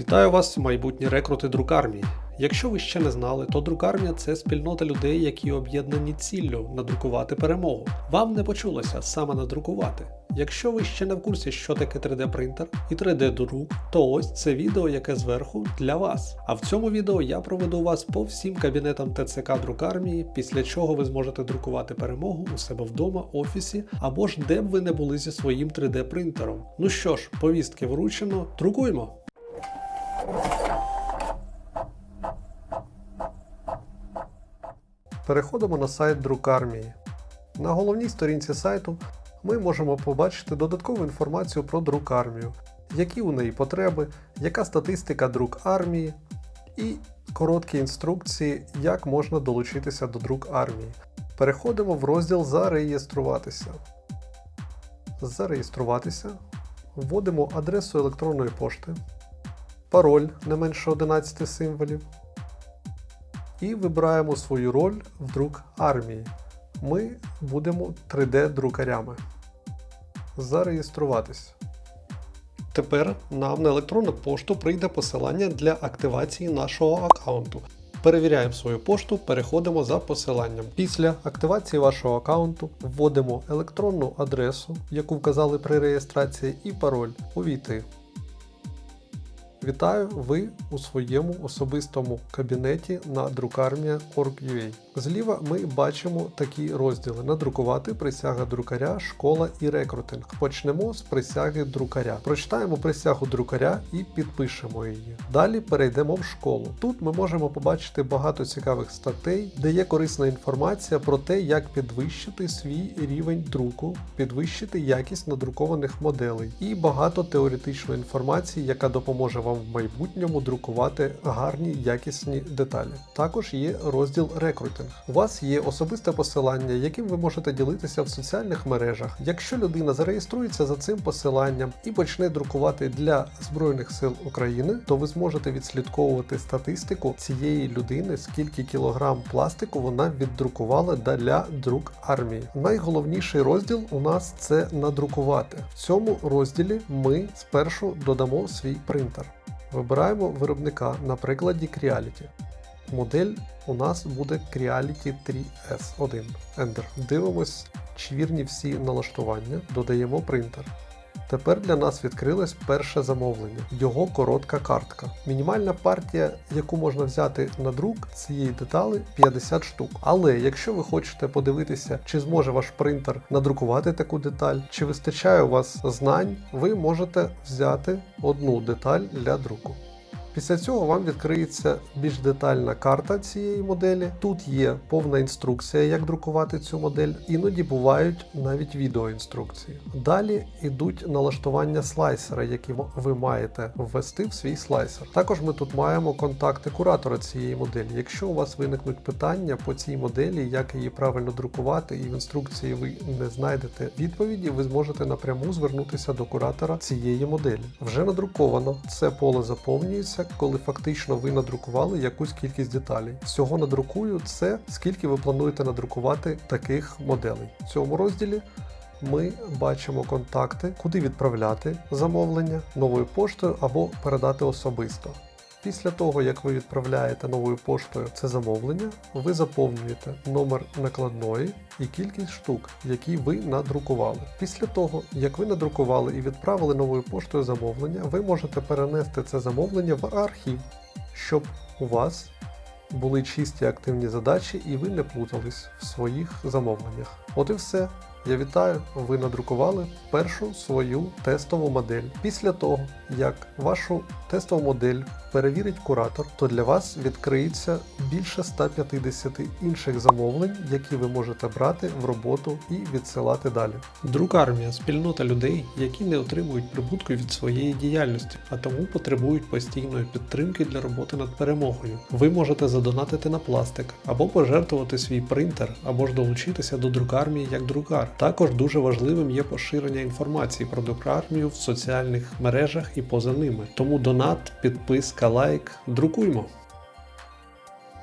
Вітаю вас, майбутні рекрути друкармії. Якщо ви ще не знали, то друкармія це спільнота людей, які об'єднані ціллю надрукувати перемогу. Вам не почулося саме надрукувати. Якщо ви ще не в курсі, що таке 3D принтер і 3D друк, то ось це відео, яке зверху для вас. А в цьому відео я проведу вас по всім кабінетам ТЦК друкармії, після чого ви зможете друкувати перемогу у себе вдома, офісі або ж де б ви не були зі своїм 3D принтером. Ну що ж, повістки вручено, друкуємо! Переходимо на сайт друкармії. На головній сторінці сайту ми можемо побачити додаткову інформацію про друкармію, які у неї потреби, яка статистика друк армії і короткі інструкції, як можна долучитися до друк армії. Переходимо в розділ Зареєструватися. Зареєструватися. Вводимо адресу електронної пошти, пароль не менше 11 символів і вибираємо свою роль в друк армії. Ми будемо 3D-друкарями. Зареєструватись. Тепер нам на електронну пошту прийде посилання для активації нашого аккаунту. Перевіряємо свою пошту, переходимо за посиланням. Після активації вашого аккаунту вводимо електронну адресу, яку вказали при реєстрації, і пароль Увійти. Вітаю ви у своєму особистому кабінеті на друкармія.org.ua. Зліва ми бачимо такі розділи: надрукувати, присяга друкаря, школа і рекрутинг. Почнемо з присяги друкаря. Прочитаємо присягу друкаря і підпишемо її. Далі перейдемо в школу. Тут ми можемо побачити багато цікавих статей, де є корисна інформація про те, як підвищити свій рівень друку, підвищити якість надрукованих моделей і багато теоретичної інформації, яка допоможе вам в майбутньому друкувати гарні якісні деталі. Також є розділ рекрутинг. У вас є особисте посилання, яким ви можете ділитися в соціальних мережах. Якщо людина зареєструється за цим посиланням і почне друкувати для Збройних сил України, то ви зможете відслідковувати статистику цієї людини, скільки кілограм пластику вона віддрукувала для друк армії. Найголовніший розділ у нас це надрукувати. В цьому розділі ми спершу додамо свій принтер. Вибираємо виробника на прикладі Creality. Модель у нас буде Creality 3S1 Enter. Дивимось, чи вірні всі налаштування, додаємо принтер. Тепер для нас відкрилось перше замовлення, його коротка картка. Мінімальна партія, яку можна взяти на друк цієї деталі 50 штук. Але якщо ви хочете подивитися, чи зможе ваш принтер надрукувати таку деталь, чи вистачає у вас знань, ви можете взяти одну деталь для друку. Після цього вам відкриється більш детальна карта цієї моделі. Тут є повна інструкція, як друкувати цю модель. Іноді бувають навіть відеоінструкції. Далі йдуть налаштування слайсера, які ви маєте ввести в свій слайсер. Також ми тут маємо контакти куратора цієї моделі. Якщо у вас виникнуть питання по цій моделі, як її правильно друкувати, і в інструкції ви не знайдете відповіді, ви зможете напряму звернутися до куратора цієї моделі. Вже надруковано, це поле заповнюється коли фактично ви надрукували якусь кількість деталей. Всього надрукую це скільки ви плануєте надрукувати таких моделей. В цьому розділі ми бачимо контакти, куди відправляти замовлення новою поштою або передати особисто. Після того, як ви відправляєте новою поштою це замовлення, ви заповнюєте номер накладної і кількість штук, які ви надрукували. Після того, як ви надрукували і відправили новою поштою замовлення, ви можете перенести це замовлення в архів, щоб у вас були чисті активні задачі і ви не плутались в своїх замовленнях. От і все. Я вітаю, ви надрукували першу свою тестову модель. Після того, як вашу тестову модель перевірить куратор, то для вас відкриється більше 150 інших замовлень, які ви можете брати в роботу і відсилати далі. Друкармія спільнота людей, які не отримують прибутку від своєї діяльності, а тому потребують постійної підтримки для роботи над перемогою. Ви можете задонатити на пластик або пожертвувати свій принтер, або ж долучитися до друкармії як друкар. Також дуже важливим є поширення інформації про друкармію в соціальних мережах і поза ними. Тому донат, підписка, лайк, друкуймо.